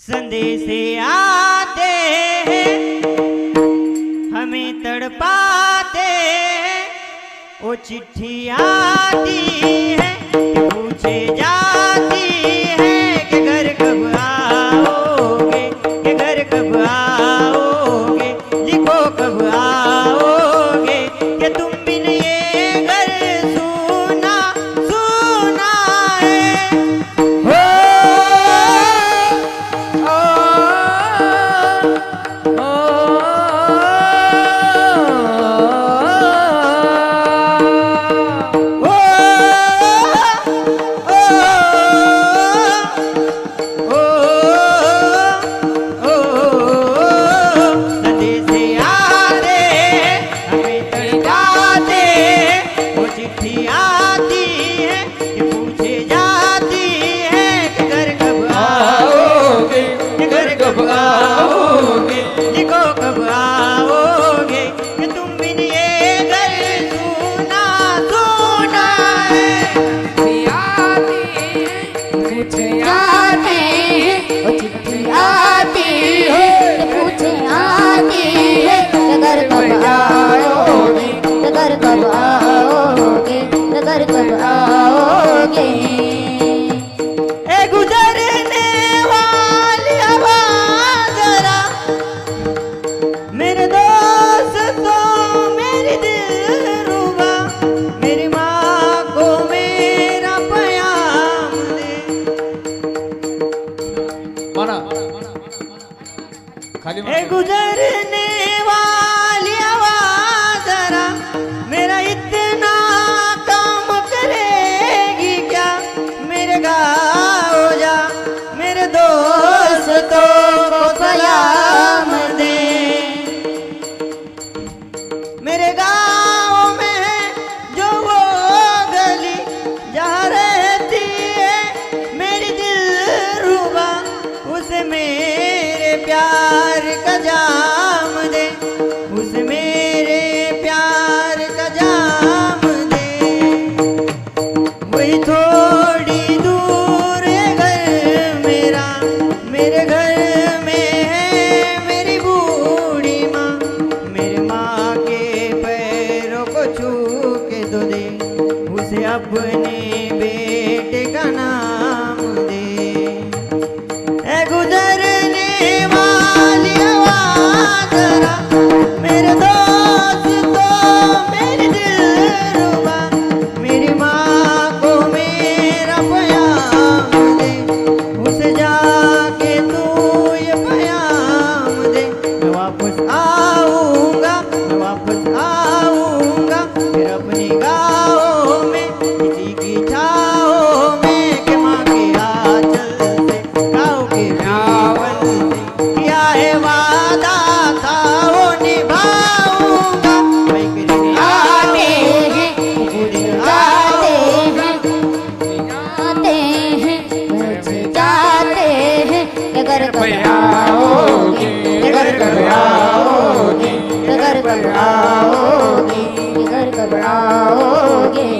संदेश आते हमें तड़पाते ओ चिट्ठी आती है पूछे जा गुजरने वाली आवाज मेरा इतने अपने घबराओगे घर घबराओगे